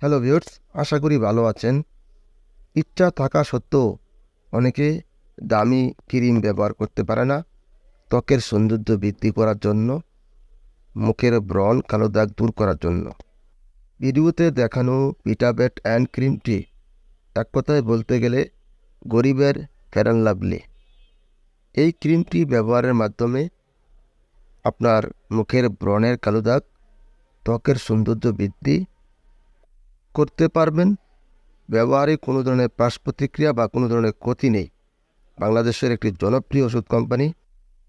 Hello viewers আশা করি ভালো আছেন। ইচ্ছা থাকা সত্ত্বেও অনেকে দামি ক্রিম ব্যবহার করতে পারে না। ত্বকের সৌন্দর্য বৃদ্ধি করার জন্য, মুখের ব্রণ কালো দাগ দূর করার জন্য। ভিডিওতে দেখানো পিটাবেট অ্যান্ড ক্রিমটি এক কথায় বলতে গেলে গরিবের ফেরান লাভলি এই ক্রিমটি ব্যবহারের মাধ্যমে আপনার মুখের ব্রণের কালো দাগ, ত্বকের সৌন্দর্য বৃদ্ধি করতে পারবেন। ব্যবহারে কোনো ধরনের পার্শ্ব প্রতিক্রিয়া বা কোনো ধরনের ক্ষতি নেই। বাংলাদেশের একটি জনপ্রিয় ওষুধ কোম্পানি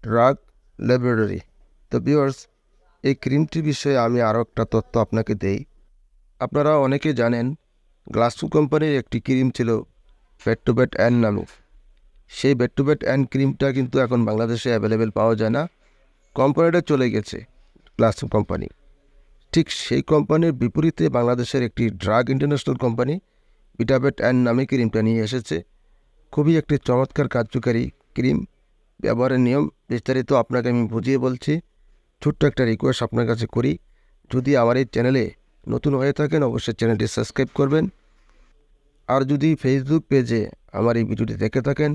ড্রাগ ল্যাবরেটরি তো বিয়ার্স এই ক্রিমটি বিষয়ে আমি আরও একটা তথ্য আপনাকে দেই। আপনারা অনেকে জানেন গ্লাসু কোম্পানির একটি ক্রিম ছিল ফেট্টোবেট অ্যান্ড নামে সেই বেট্টোবেট অ্যান্ড ক্রিমটা কিন্তু এখন বাংলাদেশে অ্যাভেলেবেল পাওয়া যায় না। কোম্পানিটা চলে গেছে গ্লাসু কোম্পানি। ঠিক সেই কোম্পানির বিপরীতে বাংলাদেশের একটি drug international company Vitabet and নামে ক্রিমটা নিয়ে এসেছে। খুবই একটি চমৎকার কার্যকারী ক্রিম ব্যবহারের নিয়ম বিস্তারিত আপনাকে আমি বুঝিয়ে বলছি। ছোট্ট একটা রিকোয়েস্ট আপনার কাছে করি। যদি আমার এই চ্যানেলে নতুন হয়ে থাকেন, অবশ্যই চ্যানেলটি সাবস্ক্রাইব করবেন। আর যদি ফেসবুক পেজে আমার এই ভিডিওটি দেখে থাকেন,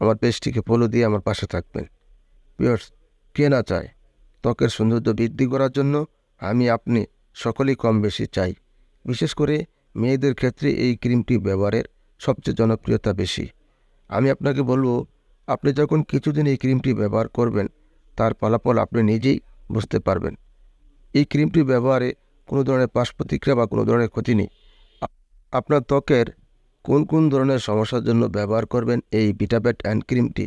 আমার পেজটিকে ফলো দিয়ে আমার পাশে থাকবেন। পিওর্স কে না চায় ত্বকের সৌন্দর্য বৃদ্ধি করার জন্য আমি আপনি সকলেই কম বেশি চাই। বিশেষ করে মেয়েদের ক্ষেত্রে এই ক্রিমটি ব্যবহারের সবচেয়ে জনপ্রিয়তা বেশি। আমি আপনাকে বলব, আপনি যখন কিছুদিন এই ক্রিমটি ব্যবহার করবেন, তার ফলাফল আপনি নিজেই বুঝতে পারবেন। এই ক্রিমটি ব্যবহারে কোনো ধরনের পার্শ্ব প্রতিক্রিয়া বা কোনো ধরনের ক্ষতি নেই। আপনার ত্বকের কোন কোন ধরনের সমস্যার জন্য ব্যবহার করবেন এই ভিটাবেট অ্যান্ড ক্রিমটি,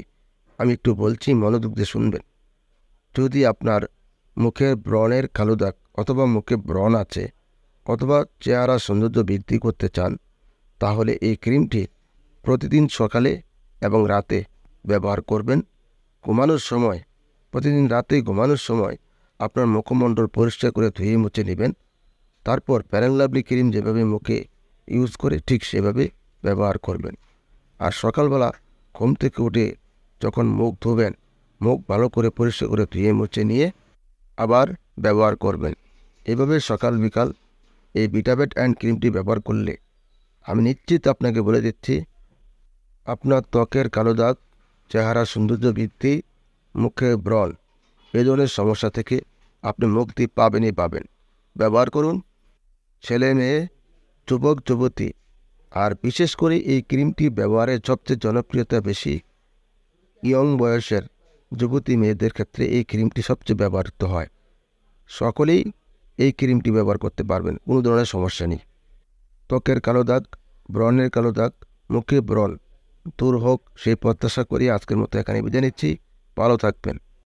আমি একটু বলছি, মনোযোগ দিয়ে শুনবেন। যদি আপনার মুখের ব্রণের কালো দাগ অথবা মুখে ব্রণ আছে অথবা চেহারা সৌন্দর্য বৃদ্ধি করতে চান, তাহলে এই ক্রিমটি প্রতিদিন সকালে এবং রাতে ব্যবহার করবেন। ঘুমানোর সময়, প্রতিদিন রাতে ঘুমানোর সময় আপনার মুখমণ্ডল পরিষ্কার করে ধুয়ে মুছে নেবেন। তারপর প্যারেন লাভলি ক্রিম যেভাবে মুখে ইউজ করে ঠিক সেভাবে ব্যবহার করবেন। আর সকালবেলা ঘুম থেকে উঠে যখন মুখ ধোবেন, মুখ ভালো করে পরিষ্কার করে ধুয়ে মুছে নিয়ে আবার ব্যবহার করবেন। এভাবে সকাল বিকাল এই ভিটাবেট অ্যান্ড ক্রিমটি ব্যবহার করলে আমি নিশ্চিত আপনাকে বলে দিচ্ছি, আপনার ত্বকের কালো দাগ, চেহারা সৌন্দর্য বৃদ্ধি, মুখে ব্রণ এই ধরনের সমস্যা থেকে আপনি মুক্তি পাবেনই পাবেন। ব্যবহার করুন। ছেলে মেয়ে, যুবক, যুবতী, আর বিশেষ করে এই ক্রিমটি ব্যবহারের সবচেয়ে জনপ্রিয়তা বেশি ইয়ং বয়সের যুবতী মেয়েদের ক্ষেত্রে এই ক্রিমটি সবচেয়ে ব্যবহৃত হয়। সকলেই এই ক্রিমটি ব্যবহার করতে পারবেন, কোনো ধরনের সমস্যা নেই। ত্বকের কালো দাগ, ব্রণের কালো দাগ, মুখে ব্রণ, দূর হোক, সেই প্রত্যাশা করি আজকের মতো এখানে বিদায় নিচ্ছি। ভালো থাকবেন।